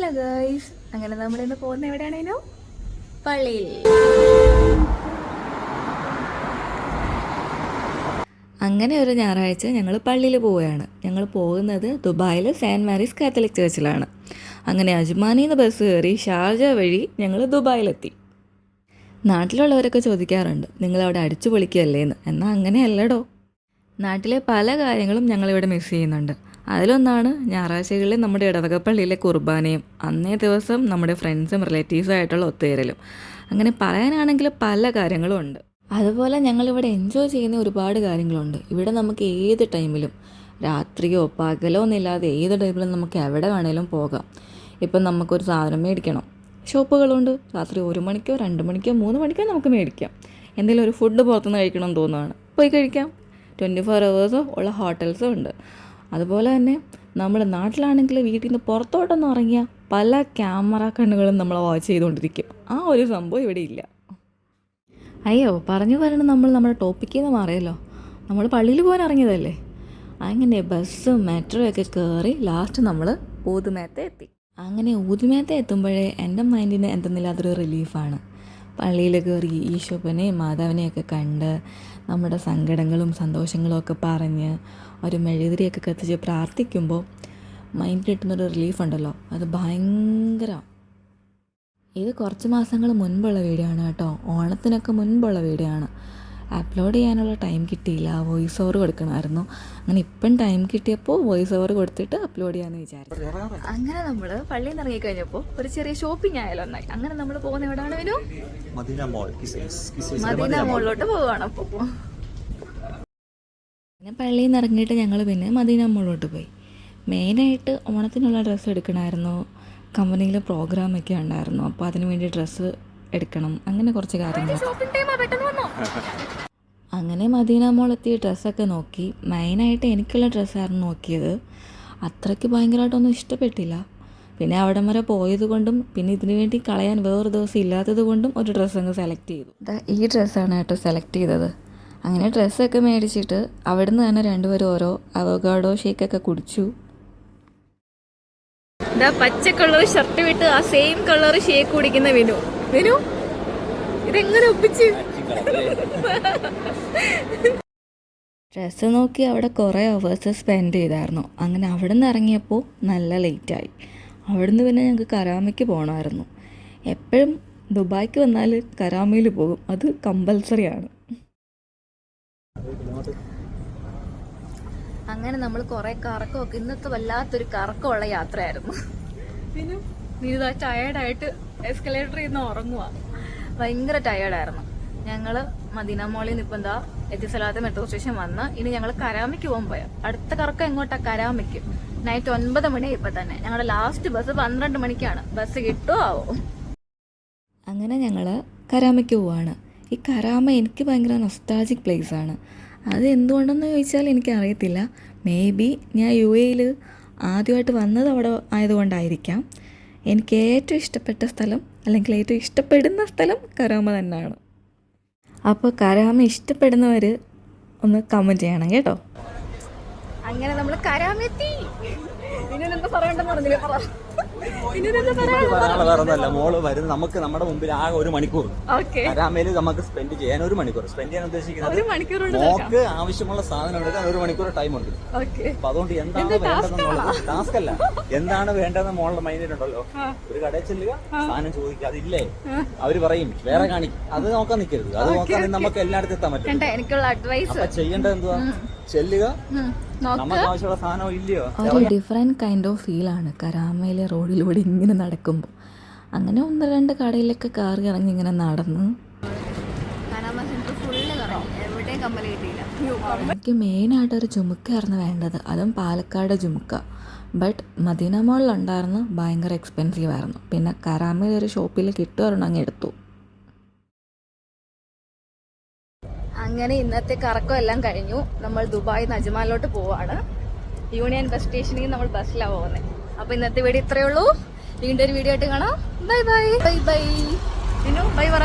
Hello guys അങ്ങനെ നമ്മൾ ഇന്ന് പോകുന്ന എവിടെയാണേനു പള്ളിയിൽ. അങ്ങനെ ഒരു ഞായറാഴ്ച ഞങ്ങൾ പള്ളിയിൽ പോവുകയാണ്. ഞങ്ങൾ പോകുന്നത് ദുബായിൽ സെന്റ് മാരീസ് കാത്തലിക് ചേർച്ചിലാണ്. അങ്ങനെ അജ്മാനിൽ നിന്ന് ബസ് കയറി ഷാർജ വഴി ഞങ്ങൾ ദുബായിലെത്തി. നാട്ടിലുള്ളവരൊക്കെ ചോദിക്കാറുണ്ട് നിങ്ങളവിടെ അടിച്ചു പൊളിക്കുകയല്ലേന്ന്? എന്നാൽ അങ്ങനെയല്ലടോ. നാട്ടിലെ പല കാര്യങ്ങളും ഞങ്ങളിവിടെ മിസ് ചെയ്യുന്നുണ്ട്. അതിലൊന്നാണ് ഞായറാഴ്ചകളിൽ നമ്മുടെ ഇടവക പള്ളിയിലെ കുർബാനയും അന്നേ ദിവസം നമ്മുടെ ഫ്രണ്ട്സും റിലേറ്റീവ്സും ആയിട്ടുള്ള ഒത്തുചേരലും. അങ്ങനെ പറയാനാണെങ്കിൽ പല കാര്യങ്ങളും ഉണ്ട്. അതുപോലെ ഞങ്ങളിവിടെ എൻജോയ് ചെയ്യുന്ന ഒരുപാട് കാര്യങ്ങളുണ്ട്. ഇവിടെ നമുക്ക് ഏത് ടൈമിലും രാത്രിയോ പകലോ എന്നില്ലാതെ ഏത് ടൈമിലും നമുക്ക് എവിടെ വേണേലും പോകാം. ഇപ്പം നമുക്കൊരു സാധനം മേടിക്കണം. ഷോപ്പുകളുണ്ട്. രാത്രി ഒരു മണിക്കോ രണ്ട് മണിക്കോ മൂന്ന് മണിക്കോ നമുക്ക് മേടിക്കാം. എന്തെങ്കിലും ഒരു ഫുഡ് പുറത്തുനിന്ന് കഴിക്കണം എന്ന് തോന്നുകയാണ് പോയി കഴിക്കാം. ട്വന്റി ഫോർ അവേഴ്സോ ഉള്ള ഹോട്ടൽസും ഉണ്ട്. അതുപോലെ തന്നെ നമ്മുടെ നാട്ടിലാണെങ്കിൽ വീട്ടിൽ നിന്ന് പുറത്തോട്ടൊന്നും ഇറങ്ങിയാൽ പല ക്യാമറ കണ്ണുകളും നമ്മൾ വാച്ച് ചെയ്തുകൊണ്ടിരിക്കും ആ ഒരു സംഭവം ഇവിടെ ഇല്ല. അയ്യോ പറഞ്ഞു പറഞ്ഞു നമ്മൾ നമ്മുടെ ടോപ്പിക്കിൽ നിന്ന് മാറിയല്ലോ. നമ്മൾ പള്ളിയിൽ പോകാൻ ഇറങ്ങിയതല്ലേ അങ്ങനെ ബസ്സും മെട്രോ ഒക്കെ കയറി ലാസ്റ്റ് നമ്മൾ ഊതുമേത്തെ എത്തി. അങ്ങനെ ഊതുമേത്തെ എത്തുമ്പോഴേ എന്റെ മൈൻഡിന് എന്തെന്നില്ലാത്തൊരു റിലീഫാണ് പള്ളിയിൽ കയറി ഈശോപ്പനെയും മാതാവിനെയൊക്കെ കണ്ട് നമ്മുടെ സങ്കടങ്ങളും സന്തോഷങ്ങളും ഒക്കെ പറഞ്ഞ് ഒരു മെഴുകുതിരിയൊക്കെ കത്തിച്ച് പ്രാർത്ഥിക്കുമ്പോൾ മൈൻഡ് കിട്ടുന്നൊരു റിലീഫ് ഉണ്ടല്ലോ. അത് ഭയങ്കര ഇത് കുറച്ച് മാസങ്ങൾ മുൻപുള്ള വീഡിയോ ആണ് കേട്ടോ. ഓണത്തിനൊക്കെ മുൻപുള്ള വീഡിയോ ആണ്. അപ്ലോഡ് ചെയ്യാനുള്ള ടൈം കിട്ടിയില്ല. വോയിസ് ഓവർ കൊടുക്കണമായിരുന്നു. അങ്ങനെ ഇപ്പം ടൈം കിട്ടിയപ്പോൾ വോയിസ് ഓവർ കൊടുത്തിട്ട് അപ്ലോഡ് ചെയ്യാമെന്ന് വിചാരിച്ചു. അങ്ങനെ നമ്മൾ പള്ളിയിൽ നിന്ന് ഇറങ്ങിക്കഴിഞ്ഞപ്പോൾ ഒരു ചെറിയ ഷോപ്പിംഗ് ആയാലോ ഒന്നായി അങ്ങനെ നമ്മൾ പോകുന്ന എവിടെയാണ് വിനു? മദീന മോളിലോട്ട് പോവുകയാണ് അപ്പോൾ പിന്നെ പള്ളിയിൽ നിന്ന് ഇറങ്ങിയിട്ട് ഞങ്ങൾ പിന്നെ മദീന മോളിലോട്ട് പോയി. മെയിനായിട്ട് ഓണത്തിനുള്ള ഡ്രസ്സ് എടുക്കണമായിരുന്നു. കമ്പനിയിൽ പ്രോഗ്രാമൊക്കെ ഉണ്ടായിരുന്നു. അപ്പോൾ അതിന് വേണ്ടി ഡ്രസ്സ് എടുക്കണം. അങ്ങനെ കുറച്ച് കാര്യങ്ങൾ അങ്ങനെ മദീന മോൾ എത്തി ഡ്രസ്സൊക്കെ നോക്കി. മെയിനായിട്ട് എനിക്കുള്ള ഡ്രസ്സായിരുന്നു നോക്കിയത്. അത്രയ്ക്ക് ഭയങ്കരമായിട്ടൊന്നും ഇഷ്ടപ്പെട്ടില്ല. പിന്നെ അവിടം വരെ പോയത് കൊണ്ടും പിന്നെ ഇതിനു വേണ്ടി കളയാൻ വേറൊരു ദിവസം ഇല്ലാത്തത് കൊണ്ടും ഒരു ഡ്രസ്സ് അങ്ങ് സെലക്ട് ചെയ്തു. ഈ ഡ്രസ്സാണ് കേട്ടോ സെലക്ട് ചെയ്തത്. അങ്ങനെ ഡ്രസ്സൊക്കെ മേടിച്ചിട്ട് അവിടുന്ന് തന്നെ രണ്ടുപേരും ഓരോ അവഗാഡോ ഷേക്കൊക്കെ കുടിച്ചു. പച്ച കളർ ഷർട്ട് വിട്ട് ആ സെയിം കളർ ഷേക്ക് കുടിക്കുന്ന വിനു. വിനു ഇതെങ്ങനെ ഒപ്പിച്ച്? ഡ്രസ്സ് നോക്കി അവിടെ കുറേ അവേഴ്സ് സ്പെൻഡ് ചെയ്തായിരുന്നു. അങ്ങനെ അവിടെ നിന്ന് ഇറങ്ങിയപ്പോൾ നല്ല ലേറ്റായി നിന്ന് പിന്നെ ഞങ്ങൾക്ക് കരാമയ്ക്ക് പോകണമായിരുന്നു എപ്പോഴും ദുബായ്ക്ക് വന്നാൽ കരാമയിൽ പോകും. അത് കമ്പൽസറി ആണ്. അങ്ങനെ നമ്മൾ കുറേ കറക്കമൊക്കെ ഇന്നത്തെ വല്ലാത്തൊരു കറക്കമുള്ള യാത്രയായിരുന്നു. പിന്നെ? നീത ടയേർഡായിട്ട് എസ്കലേറ്ററിൽ നിന്ന് ഉറങ്ങുക ഭയങ്കര ടയേർഡായിരുന്നു ഞങ്ങൾ മദീന മോളിൽ നിന്ന് ഇപ്പം എന്താ എത്തിസലാത്ത മെട്രോ സ്റ്റേഷൻ വന്ന് ഇനി ഞങ്ങൾ കരാമയ്ക്ക് പോകാൻ പോയ. അടുത്ത കറക്കം എങ്ങോട്ടാ കരാമയ്ക്ക്? നൈറ്റ് ഒൻപത് മണി ഇപ്പം തന്നെ. ഞങ്ങളുടെ ലാസ്റ്റ് ബസ് പന്ത്രണ്ട് മണിക്കാണ്. ബസ് കിട്ടുമോ ആവോ? അങ്ങനെ ഞങ്ങൾ കരാമയ്ക്ക് പോവാണ്. ഈ കരാമ എനിക്ക് ഭയങ്കര നൊസ്റ്റാജിക് പ്ലേസ് ആണ്. അത് എന്തുകൊണ്ടെന്ന് ചോദിച്ചാൽ എനിക്കറിയത്തില്ല. മേ ബി ഞാൻ യു എയിൽ ആദ്യമായിട്ട് വന്നത് അവിടെ ആയതുകൊണ്ടായിരിക്കാം. എനിക്ക് ഏറ്റവും ഇഷ്ടപ്പെട്ട സ്ഥലം അല്ലെങ്കിൽ ഏറ്റവും ഇഷ്ടപ്പെടുന്ന സ്ഥലം കരാമ തന്നെയാണ്. അപ്പോൾ കരാമ ഇഷ്ടപ്പെടുന്നവർ ഒന്ന് കമന്റ് ചെയ്യണം കേട്ടോ. അങ്ങനെ നമ്മൾ കരാമെത്തി. ഇനിയെന്താ പറയണ്ടെന്ന് പറഞ്ഞില്ലേ പറ. ഇനിയെന്താ ഒരാളെ വേറെ ഒന്നല്ല മോൾ വരുന്നത് നമുക്ക് നമ്മുടെ മുമ്പിൽ ആകെ ഒരു മണിക്കൂർ. കരാമേൽ നമുക്ക് സ്പെൻഡ് ചെയ്യാൻ ഒരു മണിക്കൂർ. സ്പെൻഡ് ചെയ്യാൻ ഉദ്ദേശിക്കുന്നത് ഒരു മണിക്കൂർ കൊണ്ട് മോക്ക് ആവശ്യമുള്ള സാധനം എടുക്കാൻ ഒരു മണിക്കൂർ ടൈം ഉണ്ട്. അപ്പൊ അതുകൊണ്ട് എന്താണ് വേണ്ടതെന്നുള്ളത് ടാസ്ക് അല്ല. എന്താണ് വേണ്ടതെന്ന് മോളുടെ മൈൻഡിലുണ്ടല്ലോ ഒരു കടയിൽ ചെല്ലുക സാധനം ചോദിക്കുക. അതില്ലേ? അവർ പറയും വേറെ കാണിക്കും അത് നോക്കാൻ നിൽക്കരുത് അത് നോക്കാൻ നമുക്ക് എല്ലായിടത്തും എത്താൻ പറ്റും എനിക്കുള്ള അഡ്വൈസ് ചെയ്യേണ്ടത് എന്തുവാ? ചെല്ലുക ഒരു ഡിഫറെന്റ് കൈൻഡ് ഓഫ് ഫീൽ ആണ്. കരാമയിലെ റോഡിലൂടെ ഇങ്ങനെ നടക്കുമ്പോൾ അങ്ങനെ ഒന്ന് രണ്ട് കടയിലൊക്കെ കയറി ഇറങ്ങി ഇങ്ങനെ നടന്ന്. എനിക്ക് മെയിനായിട്ട് ഒരു ജുമുക്കായിരുന്നു വേണ്ടത്. അതും പാലക്കാട് ജുമുക്ക ബട്ട് മദീന മോളിലുണ്ടായിരുന്നു ഭയങ്കര എക്സ്പെൻസീവ് ആയിരുന്നു. പിന്നെ കരാമയിൽ ഒരു ഷോപ്പിൽ കിട്ടുമായിരുന്നു അങ്ങ് എടുത്തു. അങ്ങനെ ഇന്നത്തെ കറക്കം എല്ലാം കഴിഞ്ഞു. നമ്മൾ ദുബായ് നജ്മാലിലോട്ട് പോവാണ്. യൂണിയൻ ബസ് സ്റ്റേഷനിൽ നമ്മൾ ബസ്സിലാണ് പോകുന്നത്. അപ്പൊ ഇന്നത്തെ വീഡിയോ ഇത്രയേ ഉള്ളൂ. വീണ്ടും ഒരു വീഡിയോ ആയിട്ട് കാണാം. Bye bye. Bye bye. Bye പറ.